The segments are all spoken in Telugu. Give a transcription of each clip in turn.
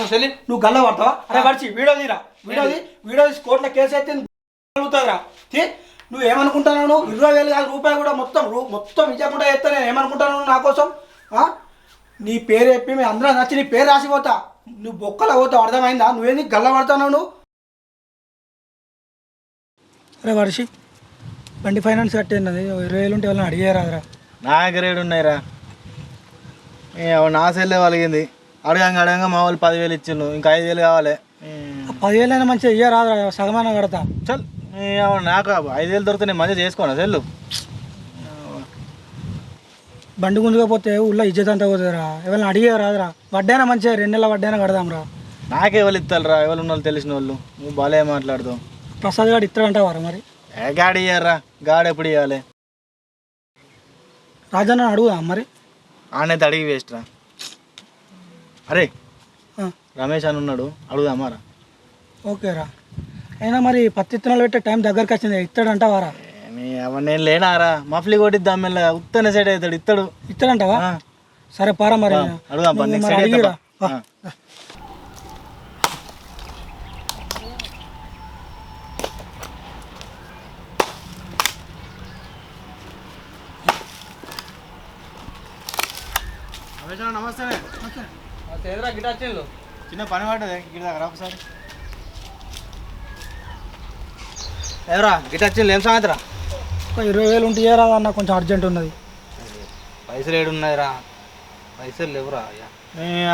నువ్వు చెల్లి నువ్వు గల్ల పడతావా? అరే పడిచి వీడియో తీరా? వీడియో తీ వీడియో తీసి కోర్టులో కేసు అయితే అడుగుతుందిరా తీ నువ్వు ఏమనుకుంటున్నావు నువ్వు? ఇరవై వేలు కాదు రూపాయలు కూడా మొత్తం మొత్తం ఇచ్చకుండా చేస్తా నేను ఏమనుకుంటాను నా కోసం? ఆ? నీ పేరు చెప్పి మీ అందరం నచ్చి నీ పేరు రాసిపోతా నువ్వు బొక్కలు పోతావు అర్థమైందా? నువ్వేంది గల్ల పడతావు నువ్వు? అరే వర్షి బండి ఫైనాన్స్ కట్టేది ఇరవై వేలు ఉంటే వాళ్ళని అడిగారా? నా దగ్గర ఏడు ఉన్నాయిరా నా సెల్లే వలిగింది అడగంగా అడగంగా మా వాళ్ళు పదివేలు ఇచ్చిండు ఇంకా ఐదు వేలు కావాలి. పదివేలు అయినా మంచిగా ఇయ్యరాదు సగమైన కడతా. చల్ నాకు ఐదు వేలు దొరికితే నేను మంచిగా చేసుకోను సెల్లు బండి గుంజుకపోతే ఊళ్ళో ఇజ్జత్ అంతా పోతుందిరా. ఎవరిని అడిగే రాదురా. వడ్డైనా మంచిగా రెండు నెలల వడ్డైనా కడదాంరా నాకే ఎవరు ఇస్తారా ఎవరు ఉన్న వాళ్ళు తెలిసిన వాళ్ళు. నువ్వు బాలే మాట్లాడుతావు. ప్రసాద్ గారు ఇస్తాడంటావారా మరి? ఏ గాడి ఇయ్యారా గాడి ఎప్పుడు ఇవ్వాలి రాజన్న అడుగుదా మరి. ఆనైతే అడిగి వేస్ట్ రా. అరే రమేష్ అని ఉన్నాడు అడుగుదామారా ఓకేరా అయినా మరి పత్తి విత్తనాలు పెట్టే టైం దగ్గరికి వచ్చింది ఇస్తాడంటావారా అవన్నీ నేను లేనారా మఫ్లీ కొట్టిద్దాం మెల్లగా ఉత్తన సైడ్ అవుతాడు ఇస్తాడు ఇస్తాడంటావా ఆ, సరే పారా మరి. అడుగుదాం పా, చిన్న పని పడ్డది దగ్గర ఒకసారి. ఎవరా గిట్ వచ్చింది ఏం సాయంత్రం ఒక ఇరవై వేలు ఉంటే ఇయ్యరాదా అన్న కొంచెం అర్జెంట్ ఉన్నది. పైసలు ఏడున్నాయిరా పైసలు లేవురా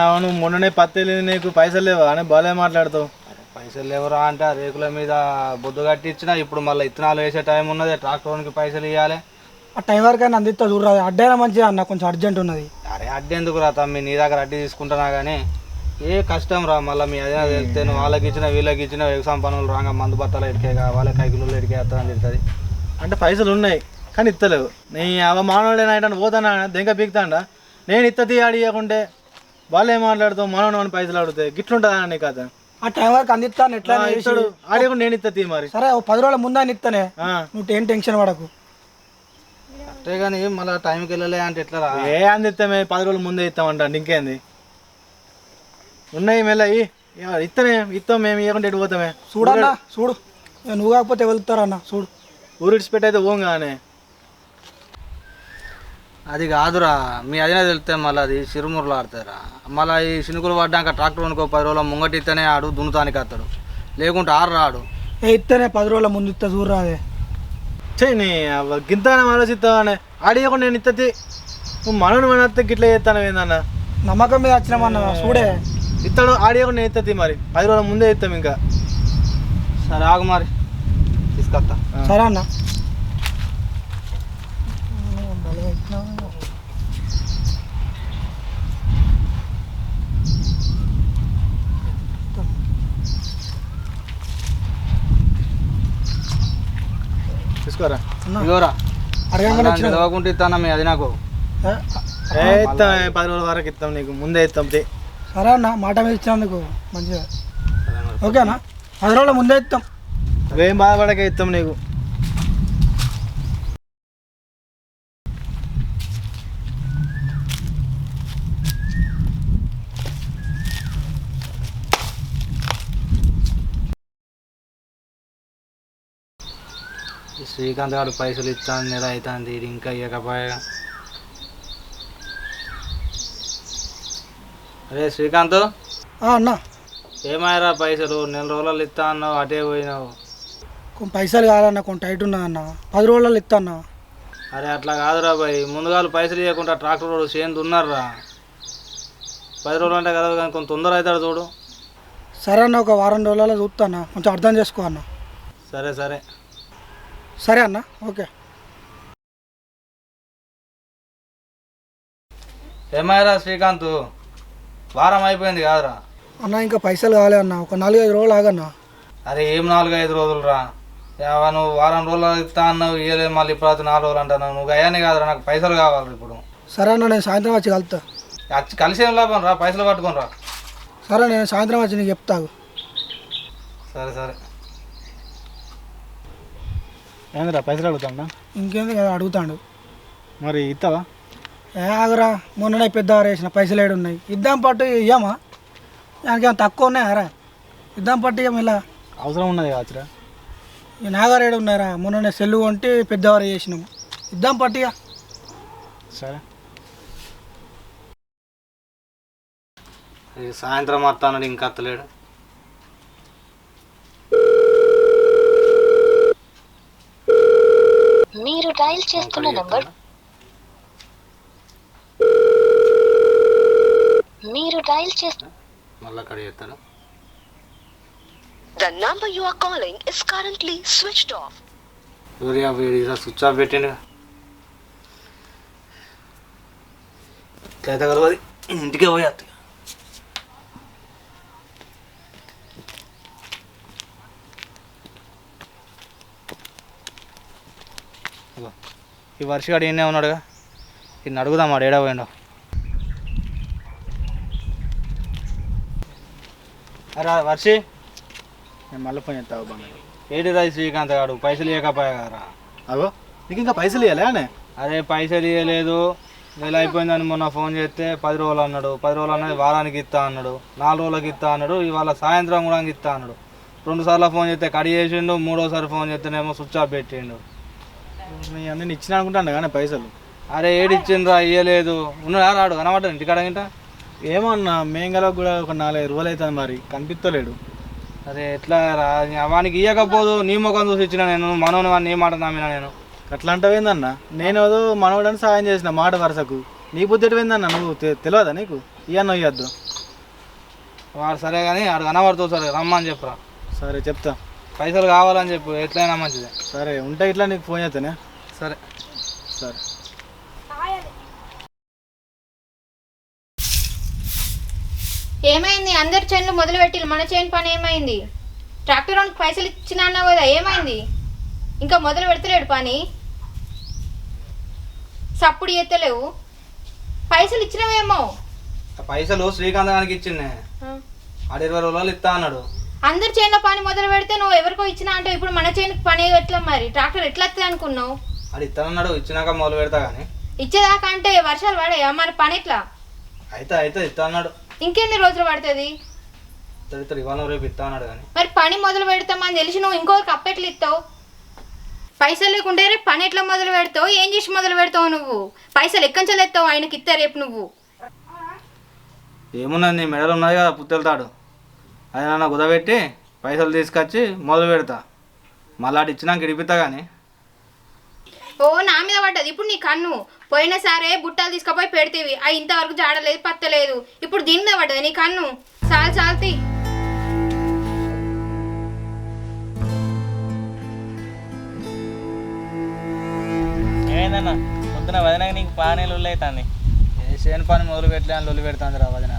అవును మొన్ననే పత్తి వెళ్ళింది నీకు పైసలు లేవా? అని బాలే మాట్లాడుతావు. పైసలు లేవురా అంటే ఆ రేకుల మీద బొద్దు కట్టి ఇచ్చిన ఇప్పుడు మళ్ళీ ఇత్తనాలు వేసే టైం ఉన్నది ట్రాక్టర్కి పైసలు ఇవ్వాలి ఆ టైం వరకు అయినా అందిస్తా చూడరాదు అడ్డైనా మంచిగా అన్న కొంచెం అర్జెంట్ ఉన్నది. అరే అడ్డీ ఎందుకు రా తమ్మి? నీ దగ్గర అడ్డీ తీసుకుంటున్నా కానీ ఏ కష్టం రా మళ్ళీ మీ అదే వెళ్తే నువ్వు వాళ్ళకి ఇచ్చిన వీళ్ళకి ఇచ్చిన వ్యవసాయం పనులు రాగా మందు బట్టలు ఎడికే కావాలి కైకిలు ఎడికే వస్తుందని తిడుతుంది అంటే పైసలు ఉన్నాయి కానీ ఇస్తలేవు నీ అవ మానవుడైనా అంటే పోతానా? దెంక పీకుతాండా? నేను ఇత్త తీ అడిగకుంటే వాళ్ళు ఏం మాట్లాడుతావు? మనోడు అని పైసలు అడిగితే గిట్లుంటుందా నీ కథ? ఆ టైం వరకు అందిస్తాను. ఎట్లా ఇస్తాడు అడిగకుండా నేను ఇత్త తీ మరి. సరే ఓ పది రోజుల ముందే ఇస్తానే. నువ్వు ఏం టెన్షన్ పడకు. అంతే కానీ మళ్ళీ టైంకి వెళ్ళలే అంటే ఎట్లా ఏ అందిస్తామే పది రోజుల ముందే ఇస్తామంట ఇంకేంది? ఉన్నాయి మెల్లయి. ఇత్తనే ఇస్తాం మేము ఇవ్వకుండా ఎటు పోతామే? చూడన్నా చూడు. నువ్వు కాకపోతే వెళ్తారన్న చూడు ఊరిడిచి పెట్టయితే పోం కానీ అది కాదురా మీ అదినే తెలితే మళ్ళీ అది సిరుమురులు ఆడతారా మళ్ళీ ఈ శినుకులు పడ్డాక ట్రాక్టర్ అనుకో పది రోజుల ముంగటిస్తేనే ఆడు దున్నుతానికి వస్తాడు లేకుంటే ఆరు రాడు ఏ ఇస్తేనే పది రోజుల ముందు ఇస్తా చూడరాదే చెయ్యి గింత ఆలోచిస్తావానే అడిగకుండా నేను ఇత్తతి నువ్వు మనోడు మన అత్త గిట్ల చేస్తాను ఏందన్న? నమ్మకం మీద వచ్చినామన్న చూడే. ఇస్తాడు ఆడియకుండా నేను ఇత్తతి మరి. పది రోజుల ముందే ఇస్తాం ఇంకా. సరే ఆగు మరి. తీసుకొస్తా. సరే అన్న. తీసుకోరా. ఇగోరా చదవకుంటే ఇస్తానా మీ అది నాకు. ఏ, ఏ ఏ పది రోజుల వరకు ఇస్తాం నీకు. ముందే ఇస్తాం. సరే అన్న మాట మీద ఇచ్చినందుకు మంచిగా. ఓకేనా? పది రోజుల ముందే ఇస్తాం నువ్వేం బాధపడకే ఇస్తాం నీకు. శ్రీకాంత్ గారు పైసలు ఇస్తాను నెల అవుతుంది ఇంకా ఇవ్వకపోయా అరే శ్రీకాంత్. అన్న. ఏమాయరా పైసలు? నెల రోజులు ఇస్తా అన్నావు అటే పోయినావు. కొన్ని పైసలు కాదన్న కొన్ని టైట్ ఉన్నదన్న పది రోజులలో ఇస్తా అన్న. అరే అట్లా కాదురా బాయ్. ముందుగా పైసలు ఇవ్వకుండా ట్రాక్టర్ రోడ్డు చేను దున్నారా పది రోజులు అంటే కదా కానీ కొంత తొందర అవుతాడు చూడు. సరే అన్న ఒక వారం రోజులలో చూస్తాను కొంచెం అర్థం చేసుకో అన్న. సరే సరే. సరే అన్న ఓకే. ఏమాయరా శ్రీకాంత్? వారం అయిపోయింది కాదురా. అన్న ఇంకా పైసలు కాలే అన్న ఒక నాలుగైదు రోజులు ఆగన్న. అరే ఏం నాలుగు ఐదు రోజులు రా నువ్వు వారం రోజులు ఇస్తా అన్నావు ఇయ్యలేదు మళ్ళీ ఇప్పుడు నాలుగు రోజులు అంటున్నావు. నువ్వు అయ్యానే కాదురా నాకు పైసలు కావాలి ఇప్పుడు. సరే అన్న నేను సాయంత్రం వచ్చి కలుతా. వచ్చి కలిసి ఏం లాభం రా పైసలు పట్టుకొని రా సరే నేను సాయంత్రం వచ్చి నీకు చెప్తాగు సరే సరే. ఏందిరా పైసలు అడుగుతాడా? ఇంకేంది కదా అడుగుతాడు. మరి ఇస్తావా ఏ ఆగరా మొన్ననే పెద్ద వేసిన పైసలు ఏడు ఉన్నాయి. ఇద్దాం పట్టు ఇయ్యమా? దానికి ఏమైనా తక్కువ ఉన్నాయారా ఇద్దాం పట్టిగా మళ్ళా అవసరం ఉన్నది కావచ్చురా. ఈ నాగారేడు ఉన్నారా మొన్న సెల్లు కొంటే పెద్దవారు చేసినాము. ఇద్దాం పట్టిగా సరే. ఈ సాయంత్రం వస్తానడు ఇంకా అత్తలేడు. మీరు డయల్ చేస్తున్న నంబర్ మీరు డయల్ చేస్తున్న మళ్ళీ అక్కడ చేస్తాడు The number you are calling is currently switched off. సూర్య వీడి స్విచ్ ఆఫ్ పెట్టిండు. చేత కలవది ఇంటికే పోయి ఈ వర్షగాడు ఈయనే ఉన్నాడుగా. ఇన్ని అడుగుదాం వాడు ఏడా పోయిండో. అరే వర్షి. నేను మళ్ళీ ఫోన్ చేస్తావు బంగారు. ఏడి రాయి శ్రీకాంత్ గాడు? పైసలు ఇవ్వకపోయా కదరా అగో నీకు ఇంకా పైసలు ఇవ్వాలి అనే? అరే పైసలు ఇవ్వలేదు నెల అయిపోయిందని మొన్న ఫోన్ చేస్తే పది రోజులు అన్నాడు. పది రోజులు అన్నది వారానికి ఇస్తా అన్నాడు. నాలుగు రోజులకి ఇస్తా అన్నాడు. ఇవాళ సాయంత్రం కూడా ఇస్తా అన్నాడు. రెండు సార్లు ఫోన్ చేస్తే కడి చేసిండు మూడోసారి ఫోన్ చేస్తేనేమో స్విచ్ ఆఫ్ పెట్టిండు. నీ అన్నీ ఇచ్చిన అనుకుంటాను కానీ పైసలు. అరే ఏడిచ్చిండ్రా ఇయ్యలేదు. ఉన్నాడా రాడు కనబడ్డా ఇంటికాడ గింట ఏమో అన్న మేంగలో కూడా ఒక నాలుగైదు రోజులు అవుతుంది మరి కనిపిస్తలేడు. అరే ఎట్లా రా వానికి ఇయ్యకపోదు నీ ముఖం చూసి ఇచ్చిన నేను మనోని వాడిని ఏ మాట నమ్మినా నేను. అట్లా అంటావేందన్న నేను ఏదో మనవడానికి సాయం చేసిన మాట వరుసకు. నీ బుద్ధి ఎటువైందన్న? నువ్వు తె- తెలియదా నీకు? ఇవన్న ఇవ్వద్దు వాడు సరే కానీ ఆడు కనబడుతూ సరే రమ్మని చెప్పురా. సరే చెప్తా. పైసలు కావాలని చెప్పు ఎట్లయినా మంచిదే. సరే ఉంటే ఇట్లా నీకు ఫోన్ చేస్తానే సరే. సరే. ఏమైంది? అందరి చైన్లు మొదలు పెట్టి మన చైన్ పని ఏమైంది? ట్రాక్టర్ వానికి పైసలు ఇచ్చిన అన్నావు కదా ఏమైంది? ఇంకా మొదలు పెడతలేడు పని? సప్పుడు ఎత్తలేవు పైసలు ఇచ్చినవేమో? ఆ పైసలు శ్రీకాంత్ గారికి ఇచ్చిండే. ఆడు ఇరవై రోజులు ఇస్తా అన్నాడు. అందరి చైన్ల పని మొదలు పెడితే నువ్వు ఎవరికో ఇచ్చినా అంటే ఇప్పుడు మన చైన్కి పని ఎట్లా మరి? ట్రాక్టర్ ఎట్లా వస్తుంది అనుకున్నావు ఇస్తానన్నాడు ఇచ్చినాక మొదలు పెడతా కానీ ఇచ్చేదాకా అంటే వర్షాలు పడాయా? మరి పని ఎట్లా? అయితే అయితే ఇస్తా అన్నాడు ఇంకెన్ని రోజులు పడుతుంది? ఇతడు ఇతడు ఇవాళ రేపు ఇస్తా అన్నాడు కానీ మరి పని మొదలు పెడతామని తెలిసి నువ్వు ఇంకొకరికి అప్పెట్లు ఇస్తావు? పైసలు లేకుంటే రేపు పని ఎట్లా మొదలు పెడతావు? ఏం చేసి మొదలు పెడతావు నువ్వు? పైసలు ఎక్కంచెలు ఎత్తావు ఆయనకి ఇస్తా రేపు నువ్వు. ఏమున్నది నీ మెడలు ఉన్నది కదా పుత్తెళ్తాడు అది నన్ను కుదబెట్టి పైసలు తీసుకొచ్చి మొదలు పెడతా. మళ్ళీ ఆడు ఇచ్చినాక ఇడిపిస్తా కానీ ఓ నా మీద పడ్డది. ఇప్పుడు నీ కన్ను. పోయినా సరే బుట్టలు తీసుకుపోయి పెడితేవి. అవి ఇంతవరకు జాడలేదు పత్తలేదు ఇప్పుడు దీని మీద పడ్డది నీ కన్ను? చాలు చాలుతి ఏమైందన్న? పొద్దున వదినకి నీకు బాగానే లొల్లి అవుతుంది ఏ పని మొదలు పెట్టలే అని లొల్లి పెడుతుంది రా వదిన.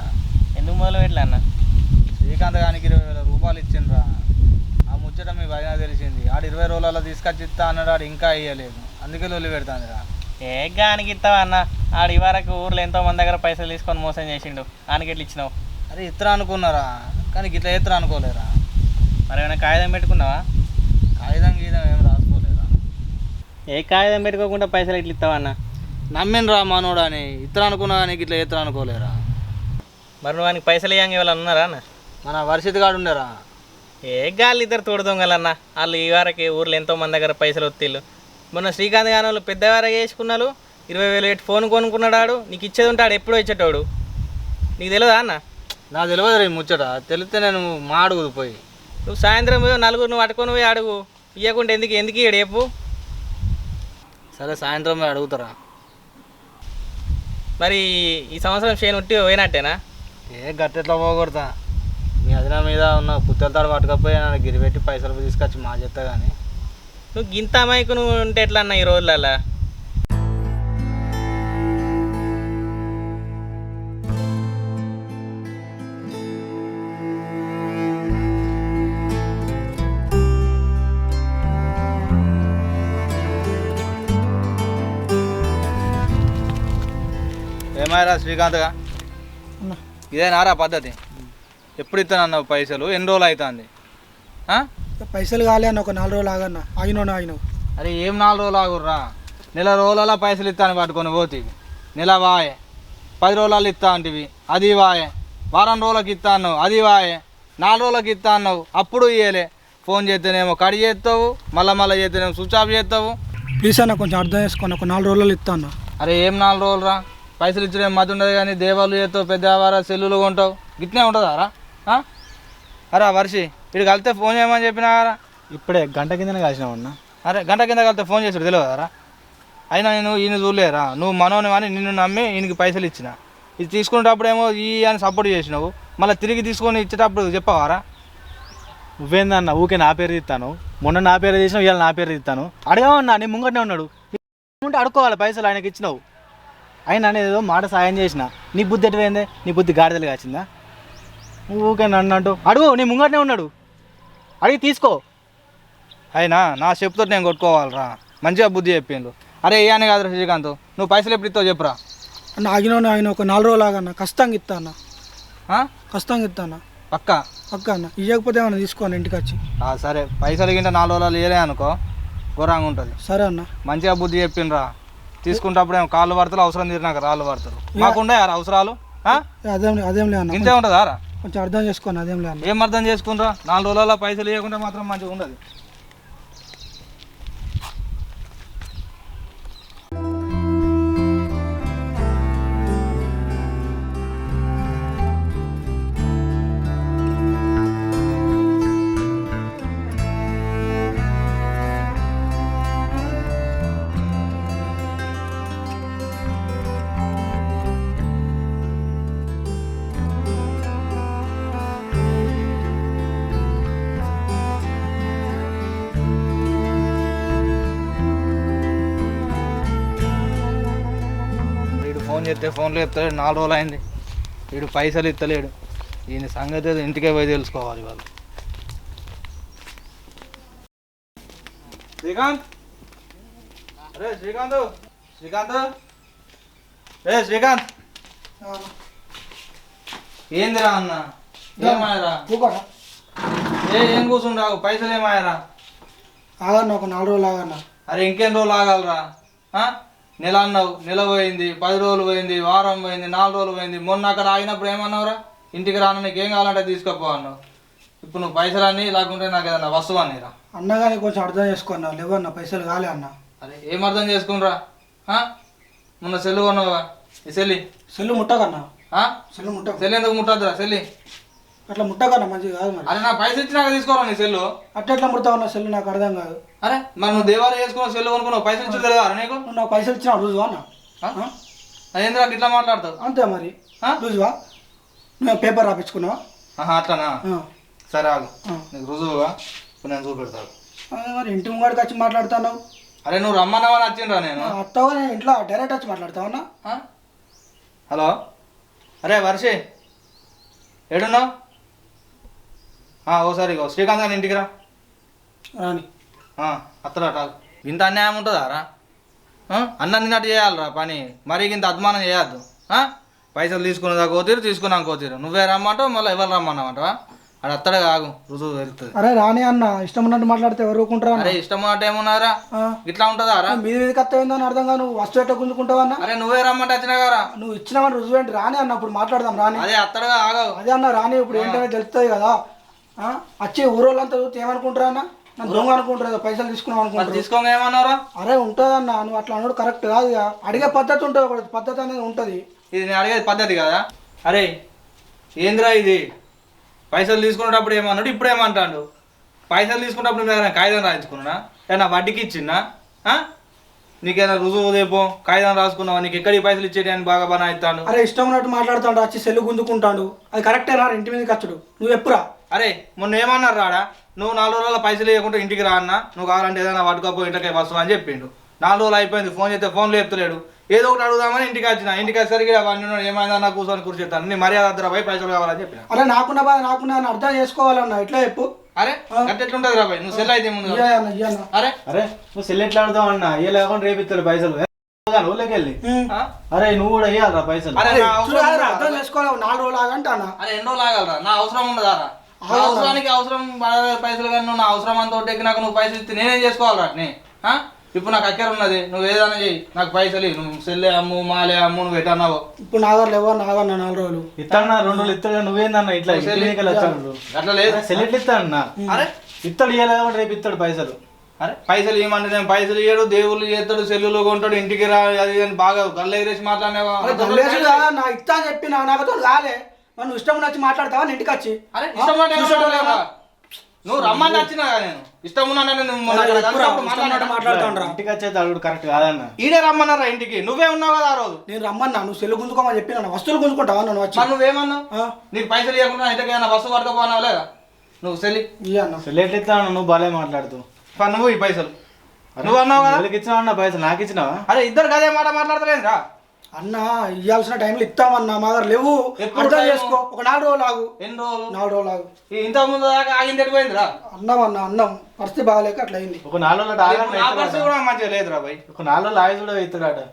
ఎందుకు మొదలు పెట్టలే అన్న? శ్రీకాంత్ గానికి ఇరవై వేల రూపాయలు ఇచ్చిండ్రా. ఆ ముచ్చట మీ వదిన తెలిసింది. ఆడు ఇరవై రోజులలో తీసుకొచ్చి ఇస్తా అన్నాడు ఆడు ఇంకా ఇయ్యలేదు. అందుకే లొల్లి పెడుతుంది రా ఏ గానికి ఇస్తావా అన్న? ఆడు ఈ వరకు ఊర్లో ఎంతో మంది దగ్గర పైసలు తీసుకొని మోసం చేసిండు. ఆనికి ఎట్లా ఇచ్చినావు? అరే ఇతర అనుకున్నారా? కానీ ఇట్లా ఇతర అనుకోలేరా? మరి ఏమైనా కాగితం పెట్టుకున్నావా? కాగితం గీతం ఏం రాసుకోలేరా? ఏ కాగితం పెట్టుకోకుండా పైసలు ఇట్లా ఇస్తావా అన్న? నమ్మిన రా మనోడు అని. ఇతర అనుకున్నా కానీ ఇట్లా ఇతర అనుకోలేరా? మరి నువ్వు వానికి పైసలు ఇవ్వంగా ఎవరు ఉన్నారా అన్న? మన వర్షిత్ గాడు ఉండేరా. ఏ గాలి ఇద్దరు తోడు దొంగలన్న వాళ్ళు ఈ వారకి ఊర్లో ఎంతో మంది దగ్గర పైసలు ఒత్తిళ్ళు. మొన్న శ్రీకాంత్ గాని వాళ్ళు పెద్దవారగా వేసుకున్నారు ఇరవై వేలు పెట్టి ఫోన్ కొనుక్కున్నాడు ఆడు నీకు ఇచ్చేది ఉంటాడు ఎప్పుడో ఇచ్చేటోడు. నీకు తెలియదా అన్న? నాకు తెలియదు రే ముచ్చట తెలిస్తే నేను మా అడుగుదు పోయి. నువ్వు సాయంత్రం పోయి నలుగురు నువ్వు పట్టుకొని పోయి అడుగు. ఇవ్వకుండా ఎందుకు ఎందుకు ఇయ్యడు చెప్పు? సరే సాయంత్రం పోయి అడుగుతారా? మరి ఈ సంవత్సరం చేయను ఉట్టి పోయినట్టేనా? ఏ గట్టెట్లా పోగొడతా? మీ అదిన మీద ఉన్న పుత్తెలతాడు పట్టుకపోయి నన్ను గిరి పెట్టి పైసలు తీసుకొచ్చి మా చెప్తా కానీ నువ్వు గింత అమాయకు నువ్వు ఉంటే ఎట్లా అన్న ఈ రోజులల్లా? ఏమాయరా శ్రీకాంత్గా? అన్న. ఇదేనారా పద్ధతి? ఎప్పుడు ఇస్తానన్నావు పైసలు? ఎన్ని రోజులు అవుతుంది పైసలు కాలే అన్న ఒక నాలుగు రోజులు ఆగన్న. ఆగినోను ఆగినావు అరే ఏం నాలుగు రోజులు ఆగుర్రా? నెల రోజులలో పైసలు ఇస్తాను పట్టుకొని పోతీవి నెల వాయే. పది రోజులలో ఇస్తా అంటివి అది వాయే. వారం రోజులకి ఇస్తా అన్నావు అది వాయే. నాలుగు రోజులకి ఇస్తా అన్నావు అప్పుడు ఇయ్యలే. ఫోన్ చేస్తేనేమో కడి చేస్తావు మళ్ళీ మళ్ళీ చేస్తేనేమో స్విచ్ ఆఫ్ చేస్తావు ప్లీజ్ అన్న కొంచెం అర్థం చేసుకోండి ఒక నాలుగు రోజులు ఇస్తాను అరే ఏం నాలుగు రోజులు రా పైసలు ఇచ్చిన మధ్య ఉండదు కానీ దేవాలు చేస్తావు పెద్ద వ్యాపార సెల్లులు కొంటావు. గిట్నే ఉంటుందా రా? అరే వర్షి ఇటు కలిస్తే ఫోన్ చేయమని చెప్పినా రా ఇప్పుడే గంట కిందనే కాసినామన్నా అరే గంట కింద కలిస్తే ఫోన్ చేసాడు తెలియదారా అయినా నేను ఈయన చూడలేరా నువ్వు మనోని అని నిన్ను నమ్మి ఈయనకి పైసలు ఇచ్చిన. ఇది తీసుకునేటప్పుడు ఏమో ఈ అని సపోర్ట్ చేసినావు. మళ్ళీ తిరిగి తీసుకొని ఇచ్చేటప్పుడు చెప్పవారా నువ్వేందన్న ఊకే నా పేరు తీస్తాను. మొన్న నా పేరు తీసినావు ఇవాళ నా పేరు తీస్తాను. అడగమన్నా నీ ముంగటనే ఉన్నాడు. ఉంటే అడుక్కోవాలి పైసలు ఆయనకి ఇచ్చినావు. ఆయన ఏదో మాట సాయం చేసిన. నీ బుద్ధి ఎటువైందే? నీ బుద్ధి గాడిదలు కాచిందా ఊకే నన్ను అంటూ అడుగు నీ ముంగటనే ఉన్నాడు. అడిగి తీసుకో. అయినా నా చెప్పుతో నేను కొట్టుకోవాలరా. మంచిగా బుద్ధి చెప్పిండు. అరే ఏ అని కాదురా శ్రీకాంత్? నువ్వు పైసలు ఎప్పుడు ఇస్తావు చెప్పురా. అన్న ఆగిన ఆయన ఒక నాలుగు రోజులు ఆగన్న ఖచ్చితంగా ఇస్తా అన్న. ఆ? ఖచ్చితంగా ఇస్తా అన్న. పక్క? పక్క అన్న. ఇవ్వకపోతే ఏమన్నా తీసుకోను ఇంటికి వచ్చి. ఆ, సరే. పైసలు గింట నాలుగు రోజులు ఇయలే అనుకో. ఘోరంగా ఉంటుంది. సరే అన్న. మంచిగా బుద్ధి చెప్పిండ్రా. తీసుకుంటప్పుడు ఏమో కాళ్ళు పడతారు అవసరం తీరినాక రాళ్ళు పడతారు మాకుండే అవసరాలు? ఆ? అదేం అదేం లే అన్న. ఇంతే ఉంటుందా రా? కొంచెం అర్థం చేసుకోండి అదేం లేదు ఏం అర్థం చేసుకుంటా నాలుగు రోజుల పైసలు ఇవ్వకుంటే మాత్రం మంచిగా ఉండదు. చేస్తే ఫోన్లో చెప్తలేడు నాలుగు రోజులు అయింది. వీడు పైసలు ఇస్తలేడు ఈయన సంగతి ఇంటికే పోయి తెలుసుకోవాలి వాళ్ళు. శ్రీకాంత్! అరే శ్రీకాంత్! శ్రీకాంత్! ఏ శ్రీకాంత్! ఏందిరా అన్న? ఏమాయరా? ఏ ఏం కూర్చుండవు పైసలు ఏమాయరా? ఆగన్న ఒక నాలుగు రోజులు ఆగన్న. అరే ఇంకెన్ని రోజులు ఆగాలరా? నెల అన్నావు నెల పోయింది పది రోజులు పోయింది వారం పోయింది నాలుగు రోజులు పోయింది. మొన్న అక్కడ ఆగినప్పుడు ఏమన్నావురా? ఇంటికి రాను నీకు ఏం కావాలంటే తీసుకోపో అన్నావు. ఇప్పుడు నువ్వు పైసలు అన్నీ లేకుంటే నాకు ఏదన్నా వస్తువు అన్నీరా. అన్నగానే కొంచెం అర్థం చేసుకోన్న లేవన్న పైసలు కాలే అన్న. అరే ఏం అర్థం చేసుకునిరా? మొన్న సెల్లు కొన్నావుగా ఈ సెల్లి? సెల్లు ముట్టకన్నా? సెల్లు ముట్టక సెల్లి ఎందుకు ముట్టద్దురా సెల్లి? అట్లా ముట్టకన్నా మంచిది కాదు అరే నా పైసలు ఇచ్చినాక తీసుకోరా నీ సెల్లు? అట్లా ఎట్లా ముడతావన్న సెల్లు నాకు అర్థం కాదు. అరే మరి నువ్వు దేవాలయం చేసుకున్న సెల్లు కొనుక్కున్నావు పైసలు ఇచ్చి తెలియదా నీకు? నువ్వు నాకు పైసలు ఇచ్చిన రుజువా అన్న? అదేంద్రా ఇట్లా మాట్లాడతావు? అంతే మరి? రుజువా నువ్వు పేపర్ రాపించుకున్నావా? అట్లానా. సరే ఆగు. నీకు రుజువుగా ఇప్పుడు నేను చూపెడతాను మరి ఇంటి ముంగడికి వచ్చి మాట్లాడుతున్నావు? అరే నువ్వు రమ్మన్నావని వచ్చిండ్రా నేను. అత్తావా నేను ఇంట్లో డైరెక్ట్ వచ్చి మాట్లాడతావన్నా? హలో? అరే వర్షి. ఏడున్నావు? ఓసారి శ్రీకాంత్ గారి ఇంటికి రా. రాని. ఆ, అత్తడట ఇంత అన్యాయం ఉంటుందా రా? అన్నం తిన్నట్టు చేయాలిరా పని. మరీ ఇంత అద్మానం చేయొద్దు. ఆ? పైసలు తీసుకునేదా కోతీరు తీసుకున్నాం కోతీరు. నువ్వే రమ్మంటావు మళ్ళీ ఎవరు రమ్మన్నావంటవా అది అత్తడే కాగు రుజువు వెళ్తుంది అరే రాని అన్న ఇష్టం ఉన్నట్టు మాట్లాడితే ఎవరు ఊరుకుంటారా అన్న? అరే ఇష్టం మాట ఏమున్నారా. ఇట్లా ఉంటుందా రా? మీది మీదకి అత్తమైందని అర్థం కాదు. నువ్వు వస్తువు ఎట్ట గుంజుకుంటావన్నా అరే నువ్వే రమ్మంటే వచ్చినా కదా నువ్వు ఇచ్చినావని రుజువు ఏంటి? రాని అన్న ఇప్పుడు మాట్లాడదాం రాని. అదే అత్తడుగా ఆగవు అదే అన్న రాని ఇప్పుడు ఏంటనే తెలుస్తుంది కదా? వచ్చి ఊరోళ్ళంతా చూస్తే ఏమనుకుంటారా అన్న? నన్ను దొంగ అనుకుంటారు కదా, పైసలు తీసుకున్నాం అనుకుంటారు. తీసుకోగా ఏమన్నారా అరే ఉంటుందన్న నువ్వు అట్లా అనుడు కరెక్ట్ కాదు ఇక. అడిగే పద్ధతి ఉంటుంది ఒకటి పద్ధతి అనేది ఉంటుంది. ఇది నేను అడిగేది పద్ధతి కదా? అరే ఏందిరా ఇది? పైసలు తీసుకునేటప్పుడు ఏమన్నాడు? ఇప్పుడు ఏమంటాడు? పైసలు తీసుకున్నప్పుడు నేను ఏదైనా కాగితం రాయించుకున్నా ఏదైనా వడ్డీకి ఇచ్చిందా? ఆ? నీకేదైనా రుజువు దేపో కాగితం రాసుకున్నావా? నీకు ఎక్కడికి పైసలు ఇచ్చేటి అని బాగా బాగా ఇస్తాడు అరే ఇష్టం ఉన్నట్టు మాట్లాడుతాడు వచ్చి సెల్లు గుంజుకుంటాడు. అది కరెక్టే రా ఇంటి మీదకి వచ్చుడు. నువ్వు ఎప్పురా అరే మొన్న ఏమన్నారు రాడా? నువ్వు నాలుగు రోజుల పైసలు ఇవ్వకుండా ఇంటికి రా అన్న. నువ్వు కావాలంటే ఏదైనా పట్టుకోపో ఇంటికి వస్తావు అని చెప్పిండు. నాలుగు రోజులు అయిపోయింది. ఫోన్ చేస్తే ఫోన్లో చెప్తలేడు. ఏదో ఒకటి అడుగుదామని ఇంటికి వచ్చిన. ఇంటికి వచ్చేసరికి అవన్నీ ఏమైందా నాకు కూర్చొని కూర్చొని నీ మర్యాద దగ్గర పోయి పైసలు కావాలని చెప్పిన. అరే నాకున్న బాధ నాకున్న అని అర్థం చేసుకోవాలన్న. ఎట్లా చెప్పు? అరే గట్టెట్లుంటది రాబాయ్ నువ్వు సెల్ అయితే ముందు. అరే. అరే నువ్వు సెల్ ఎట్లా ఆడుతావు అన్న? ఏ లేకుండా రేపు ఇస్తాడు పైసలు? అరే నువ్వు కూడా వేయాలరా పైసలు? అర్థం చేసుకోవాలి. నాలుగు రోజులు ఆగంట అన్న అరే ఎన్నో లాగలరా నా అవసరం ఉండదా రా? నా అవసరానికి అవసరం పైసలు కానీ నువ్వు నా అవసరం అంత ఒడ్డెక్కి నాకు నువ్వు పైసలు ఇస్తే నేనేం చేసుకోవాలరా నీ? ఆ? ఇప్పుడు నాకు అక్కర ఉన్నది నువ్వు ఏదైనా చెయ్యి. నాకు పైసలు. నువ్వు సెల్లే అమ్ము మాలే అమ్ము నువ్వు ఎటన్నావో ఇప్పుడు నాగర్ లేవో? నాగర్ నా నాలుగు రోజులు. ఇస్తాడు రెండు రోజులు ఇస్తాడు నువ్వేందన్న ఇట్లా అట్లా లేదు. సెలెక్ట్ ఇస్తాడన్నా అరే. ఇస్తాడు ఇవ్వలేదు రేపు ఇస్తాడు పైసలు. అరే పైసలు ఇవ్వమంటే నేను పైసలు ఇయ్యడు దేవుళ్ళు చేస్తాడు సెల్లులు కొంటాడు ఇంటికి రా అది బాగా గల్ల ఎగిరేసి అరే మాట్లాడినావా గల్లేసుడు కాదా, నా ఇస్తా అని చెప్పి నా నాకతో కాలే మరి నువ్వు ఇష్టం వచ్చి మాట్లాడతావా? నేను ఇంటికి వచ్చి. అరే ఇష్టం ఉన్నట్టు? నువ్వు రమ్మని వచ్చినా కదా నేను. ఇష్టం ఉన్నాను నువ్వు మొన్న అక్కడ ఎప్పుడు కలిసినప్పుడు ఇష్టం ఉన్నట్టు మాట్లాడినా? మాట్లాడుతాను. రా ఇంటికి వచ్చేది అడుగుడు కరెక్ట్ కాదన్న. ఈడే రమ్మన్నారా ఇంటికి? నువ్వే ఉన్నావు కదా ఆ రోజు. నేను రమ్మన్నా నువ్వు సెల్లు గుంజుకోమని చెప్పి నన్ను వస్తువులు గుంజుకుంటావా నన్ను వచ్చి. మరి నువ్వేమన్నావు? ఆ, నీకు పైసలు ఇవ్వకుండా ఇంటికి ఏమైనా వస్తువు పడకపోనావు లేదా? నువ్వు సెల్లి. ఇయ్య అన్న. సెలెక్ట్ ఇస్తాను నువ్వు బాలే మాట్లాడుతూ. పా నువ్వు ఈ పైసలు. నువ్వు అన్నావు కదా? ఎవరికి ఇచ్చినావు అన్న పైసలు? నాకు ఇచ్చినావా? అరే ఇద్దరు కదే మాట మాట్లాడతలేదురా. అన్న ఇవ్వాల్సిన టైంలో ఇస్తామన్నా మా దగ్గర లేవు. అర్థం? చేసుకో. ఒక నాలుగు రోజులు ఆగు. ఎన్ని రోజులు? నాలుగు రోజులు ఆగు. ఇంత ముందు దాకా ఆగింది ఎడిపోయిందిరా అన్నం అన్న అన్నం. పరిస్థితి బాగాలేక అట్లా అయింది. ఒక నాలుగు రోజులు కూడా మంచిగా లేదురా భయ్ ఒక నాలుగు రోజులు ఆగి కూడా ఇస్తాడట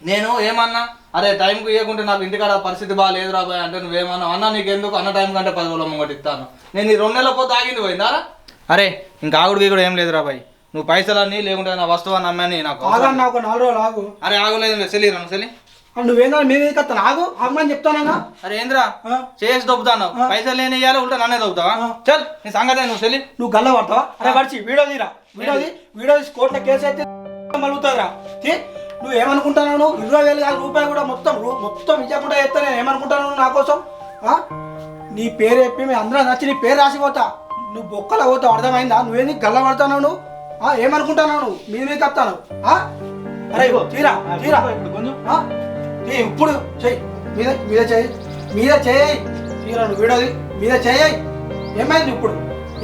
నేను ఏమన్నా అరే టైంకి ఇవ్వకుంటే నాకు ఇంటికాడ పరిస్థితి బాగాలేదు రాబాయ్ అంటే నువ్వేమన్నా అన్న నీకు ఎందుకు అన్న టైం కంటే పది రోజుల ముంగటి ఇస్తాను నేను ఈ రెండు నెలల పోతే ఆగింది పోయిందారా అరే ఇంకా ఆగుడికి కూడా ఏం లేదు రాబాయ్ నువ్వు పైసలన్నీ లేకుంటే నా వస్తువు అని అమ్మని నాకు. ఆగన్నా ఒక నాలుగు రోజులు ఆగు. అరే ఆగలేదు సెలి రా సెలి. నువ్వేందా మేము కత్తాను ఆగు ఆగమని చెప్తానన్నా అరే ఏంద్రా? చేసి దొబ్బుతాను. పైసలు లేని ఇవ్వాలి ఉంటే నన్నే దొబ్బుతావా? చల్ నీ సంగతి నువ్వు సెలి నువ్వు గల్ల పడతావా? అరే పడిచి వీడియో తీరా? వీడియో తీ వీడియో తీసి కోర్టులో కేసు అయితే మలుగుతుందిరా. తీ నువ్వు ఏమనుకుంటున్నాను ఇరవై వేలు కాదు రూపాయలు కూడా మొత్తం మొత్తం ఇవ్వకుండా చేస్తా నేను ఏమనుకుంటున్నాను నా కోసం? ఆ? నీ పేరు చెప్పి మేము అందరం నచ్చి నీ పేరు రాసిపోతా. నువ్వు బొక్కలు పోతావు అర్థమైందా? నువ్వేంది గల్ల పడతావు నువ్వు? ఆ, ఏమనుకుంటున్నావు నువ్వు? మీద కత్తాను. ఆ? అరే తీరా తీరా. ఇప్పుడు కొంచెం తీ, ఇప్పుడు చెయ్యి. మీద మీద చేయి మీద చేయి తీరా నువ్వు వీడియో తీ. మీద చేయి ఏమైంది ఇప్పుడు?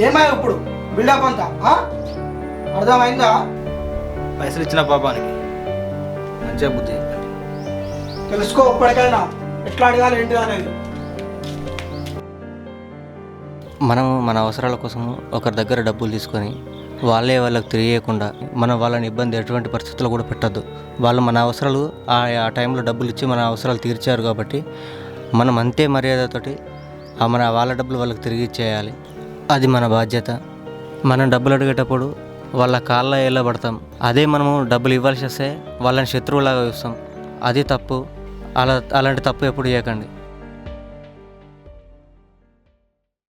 ఏమైంది ఇప్పుడు? బిల్డప్ అంతా ఆ? అర్థమైందా? పైసలు ఇచ్చిన పాపానికి మంచిగా బుద్ధి చెప్పండి. తెలుసుకో ఇప్పటికైనా ఎట్లా అడగాలి ఏంటి అనేది. మనము మన అవసరాల కోసం ఒకరి దగ్గర డబ్బులు తీసుకొని వాళ్ళే వాళ్ళకి తెలియకుండా మనం వాళ్ళని ఇబ్బంది ఎటువంటి పరిస్థితుల్లో కూడా పెట్టద్దు. వాళ్ళు మన అవసరాలు ఆ ఆ టైంలో డబ్బులు ఇచ్చి మన అవసరాలు తీర్చారు కాబట్టి మనం అంతే మర్యాదతోటి ఆ మన వాళ్ళ డబ్బులు వాళ్ళకి తిరిగి ఇచ్చేయాలి. అది మన బాధ్యత. మనం డబ్బులు అడిగేటప్పుడు వాళ్ళ కాళ్ళ ఎలా పడతాం. అదే మనము డబ్బులు ఇవ్వాల్సి వస్తే వాళ్ళని శత్రువులాగా చూస్తాం. అది తప్పు. అలా అలాంటి తప్పు ఎప్పుడు చేయకండి.